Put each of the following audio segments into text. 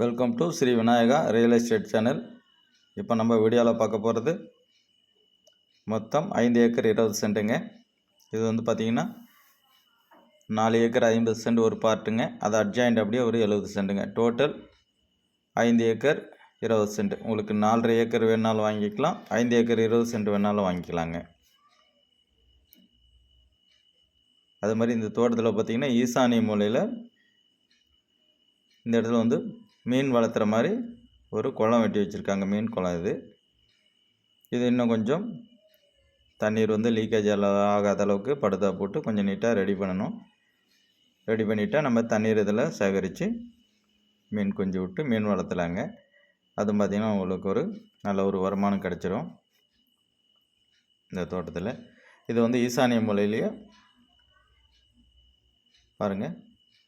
Welcome to Sri Vinayaka real estate channel இப்போ நம்ம வீடியோவில் பார்க்க போகிறது மொத்தம் ஐந்து ஏக்கர் இருபது சென்ட்டுங்க. இது வந்து பார்த்திங்கன்னா நாலு ஏக்கர் ஐம்பது சென்ட் ஒரு பார்ட்டுங்க. அது அட்ஜாயிண்ட் அப்படியே ஒரு எழுபது சென்ட்டுங்க. டோட்டல் ஐந்து ஏக்கர் இருபது சென்ட். உங்களுக்கு நாலரை ஏக்கர் வேணாலும் வாங்கிக்கலாம். ஐந்து ஏக்கர் இருபது சென்ட் வேணாலும் வாங்கிக்கலாங்க. அது மாதிரி இந்த தோட்டத்தில் பார்த்திங்கன்னா ஈசானிய மூலையில் இந்த இடத்துல வந்து மீன் வளர்த்துற மாதிரி ஒரு குளம் வெட்டி வச்சுருக்காங்க மீன் குளம் இது. இது இன்னும் கொஞ்சம் தண்ணீர் வந்து லீக்கேஜ் ஆகாத அளவுக்கு படுதா போட்டு கொஞ்சம் நீட்டாக ரெடி பண்ணணும். ரெடி பண்ணிவிட்டால் நம்ம தண்ணீர் இதில் சேகரித்து மீன் குஞ்சு விட்டு மீன் வளர்த்தலாங்க. அது பார்த்திங்கன்னா உங்களுக்கு ஒரு நல்ல ஒரு வருமானம் கிடச்சிரும். இந்த தோட்டத்தில். இது வந்து ஈசானிய மூலையிலேயே பாருங்கள்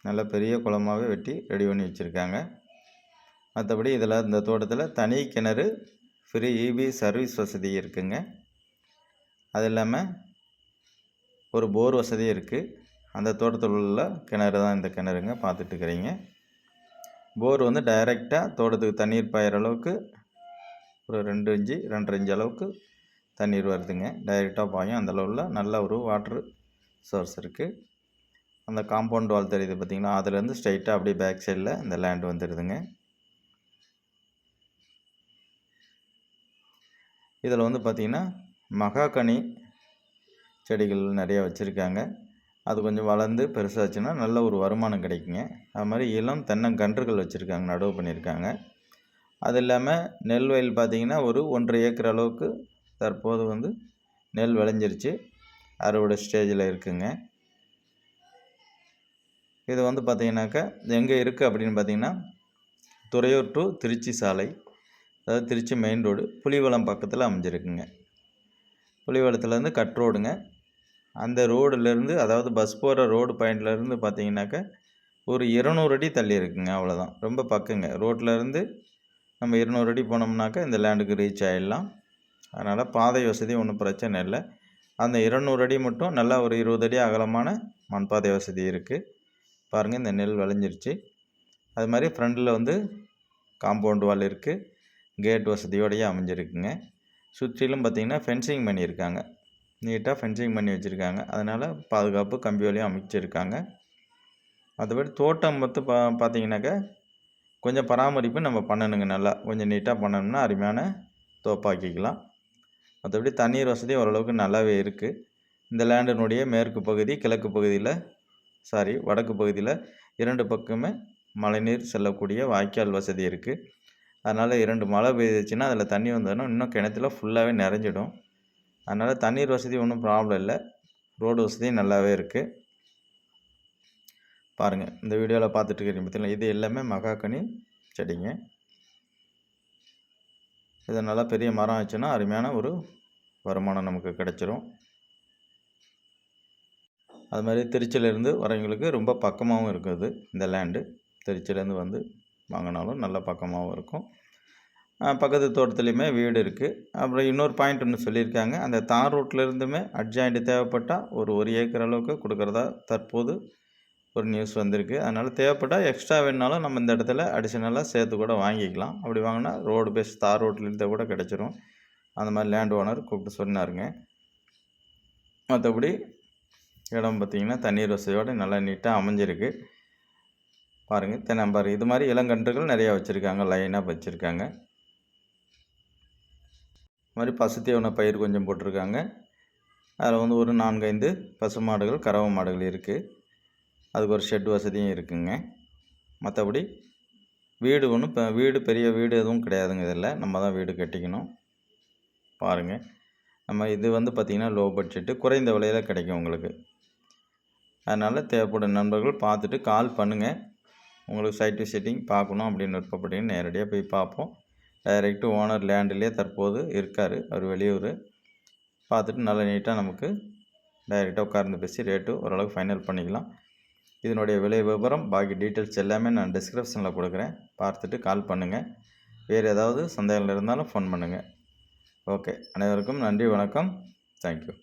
நல்ல பெரிய குளமாகவே வெட்டி ரெடி பண்ணி வச்சுருக்காங்க. மற்றபடி இதில் இந்த தோட்டத்தில் தனி கிணறு ஃப்ரீ இபி சர்வீஸ் வசதி இருக்குங்க. அது இல்லாமல் ஒரு போர் வசதி இருக்குது அந்த தோட்டத்தில் உள்ள கிணறு தான் இந்த கிணறுங்க பார்த்துட்டு இருக்கிறீங்க போர் வந்து டைரெக்டாக தோட்டத்துக்கு தண்ணீர் பாயிற அளவுக்கு ஒரு ரெண்டு இஞ்சி ரெண்டரை இஞ்சி அளவுக்கு தண்ணீர் வருதுங்க. டைரெக்டாக பாயும். அந்த அளவில் நல்ல ஒரு வாட்ரு சோர்ஸ் இருக்குது அந்த காம்பவுண்ட் வால் தெரியுது பார்த்திங்கன்னா அதுலேருந்து ஸ்ட்ரைட்டாக அப்படியே பேக் சைடில் இந்த லேண்ட் வந்துடுதுங்க இதில் வந்து பார்த்திங்கன்னா மகாகனி செடிகள் நிறையா வச்சுருக்காங்க. அது கொஞ்சம் வளர்ந்து பெருசாச்சுன்னா நல்ல ஒரு வருமானம் கிடைக்குங்க. அது மாதிரி இளம் தென்னங்கன்றுகள் வச்சுருக்காங்க நடவு பண்ணியிருக்காங்க. அது இல்லாமல் நெல் வயல் பார்த்திங்கன்னா ஒரு ஒன்றரை ஏக்கர் அளவுக்கு தற்போது வந்து நெல் விளைஞ்சிருச்சு. அறுவடை ஸ்டேஜில் இருக்குங்க. இது வந்து பார்த்திங்கனாக்கா எங்கே இருக்குது அப்படின்னு பார்த்திங்கன்னா துறையூர் டு திருச்சி சாலை. அதாவது திருச்சி மெயின் ரோடு புலிவளம் பக்கத்தில் அமைஞ்சிருக்குங்க. புலிவளத்துலேருந்து கட் ரோடுங்க அந்த ரோடுலேருந்து அதாவது பஸ் போகிற ரோடு பாயிண்ட்லேருந்து பார்த்தீங்கன்னாக்க ஒரு இருநூறு அடி தள்ளி இருக்குங்க அவ்வளோதான் ரொம்ப பக்கங்க. ரோட்லேருந்து நம்ம இருநூறு அடி போனோம்னாக்கா இந்த லேண்டுக்கு ரீச் ஆகிடலாம் அதனால் பாதை வசதி ஒன்றும் பிரச்சனை இல்லை. அந்த இருநூறு அடி மட்டும் நல்லா ஒரு இருபது அடி அகலமான மண் பாதை வசதி இருக்குது பாருங்கள் இந்த நெல் விளைஞ்சிருச்சு. அது மாதிரி ஃப்ரண்டில் வந்து காம்பவுண்ட் வால் இருக்குது கேட் வசதியோடையே அமைஞ்சிருக்குங்க. சுற்றிலும் பார்த்திங்கன்னா ஃபென்சிங் பண்ணியிருக்காங்க. நீட்டாக ஃபென்சிங் பண்ணி வச்சுருக்காங்க. அதனால் பாதுகாப்பு கம்பி அமைச்சிருக்காங்க. மற்றபடி தோட்டம் பார்த்து பா பார்த்திங்கனாக்கா கொஞ்சம் பராமரிப்பு நம்ம பண்ணணுங்க நல்லா. கொஞ்சம் நீட்டாக பண்ணணும்னா அருமையான தோப்பாக்கிக்கலாம். மற்றபடி தண்ணீர் வசதி ஓரளவுக்கு நல்லாவே இருக்குது இந்த லேண்டினுடைய மேற்கு பகுதி கிழக்கு பகுதியில் சாரி வடக்கு பகுதியில் இரண்டு பக்கமே மழைநீர் செல்லக்கூடிய வாய்க்கால் வசதி இருக்குது அதனால் இரண்டு மழை பெய்துச்சுன்னா அதில் தண்ணி வந்தோன்னா இன்னும் கிணத்துல ஃபுல்லாகவே நிறைஞ்சிடும். அதனால் தண்ணீர் வசதி ஒன்றும் ப்ராப்ளம் இல்லை. ரோடு வசதியும் நல்லாவே இருக்குது பாருங்கள் இந்த வீடியோவில் பார்த்துட்டு இருக்கிறீங்க பார்த்தீங்களா இது எல்லாமே மகாக்கனி செடிங்க. இது நல்லா பெரிய மரம் ஆச்சுன்னா அருமையான ஒரு வருமானம் நமக்கு கிடைச்சிரும். அது மாதிரி திருச்சியிலேருந்து வரவங்களுக்கு ரொம்ப பக்கமாகவும் இருக்குது இந்த லேண்டு திருச்சியிலேருந்து வந்து வாங்கினாலும் நல்ல பக்கமாகவும் இருக்கும். பக்கத்து தோட்டத்துலேயுமே வீடு இருக்குது அப்புறம் இன்னொரு பாயிண்ட் ஒன்று சொல்லியிருக்காங்க. அந்த தார் ரோட்லேருந்துமே அட்ஜாயிண்ட் தேவைப்பட்டால் ஒரு ஒரு ஏக்கர் அளவுக்கு கொடுக்குறதா தற்போது ஒரு நியூஸ் வந்திருக்கு. அதனால் தேவைப்பட்டால் எக்ஸ்ட்ரா வேணுனாலும் நம்ம இந்த இடத்துல அடிஷ்னலாக சேர்த்து கூட வாங்கிக்கலாம். அப்படி வாங்கினா ரோடு பேஸ் தார் ரோட்லேருந்து கூட கிடச்சிரும். அந்த மாதிரி லேண்ட் ஓனர் கூப்பிட்டு சொன்னாருங்க. மற்றபடி இடம் பார்த்திங்கன்னா தண்ணீர் வசதியோடு நல்லா நீட்டாக அமைஞ்சிருக்கு. பாருங்கள் தென்னம்பாரு இது மாதிரி இளங்கன்றுகள் நிறையா வச்சுருக்காங்க லைனாக வச்சுருக்காங்க. இது மாதிரி பசுத்தேவன பயிர் கொஞ்சம் போட்டிருக்காங்க. அதில் வந்து ஒரு நான்கைந்து பசு மாடுகள் கறவை மாடுகள் இருக்குது அதுக்கு ஒரு ஷெட் வசதியும் இருக்குங்க. மற்றபடி வீடு ஒன்றும் இப்போ வீடு பெரிய வீடு எதுவும் கிடையாதுங்க இதில். நம்ம தான் வீடு கட்டிக்கணும். பாருங்கள் நம்ம இது வந்து பார்த்திங்கன்னா லோ பட்ஜெட்டு குறைந்த விலையில் கிடைக்கும் உங்களுக்கு. அதனால் தேவைப்படும் நண்பர்கள் பார்த்துட்டு கால் பண்ணுங்கள் உங்களுக்கு சைட் விசிட்டிங் பார்க்கணும் அப்படின்னு விருப்பப்பட்டீங்கன்னா நேரடியாக போய் பார்ப்போம். டைரெக்டு ஓனர் லேண்டிலே தற்போது இருக்கார். அவர் வெளியூர். பார்த்துட்டு நல்லா நீட்டாக நமக்கு டைரெக்டாக உட்கார்ந்து பேசி ரேட்டு ஓரளவுக்கு ஃபைனல் பண்ணிக்கலாம். இதனுடைய விலை விவரம் பாக்கி டீட்டெயில்ஸ் எல்லாமே நான் டிஸ்கிரிப்ஷனில் கொடுக்குறேன். பார்த்துட்டு கால் பண்ணுங்கள் வேறு ஏதாவது சந்தேகங்கள் இருந்தாலும் ஃபோன் பண்ணுங்கள் ஓகே அனைவருக்கும் நன்றி வணக்கம். தேங்க்யூ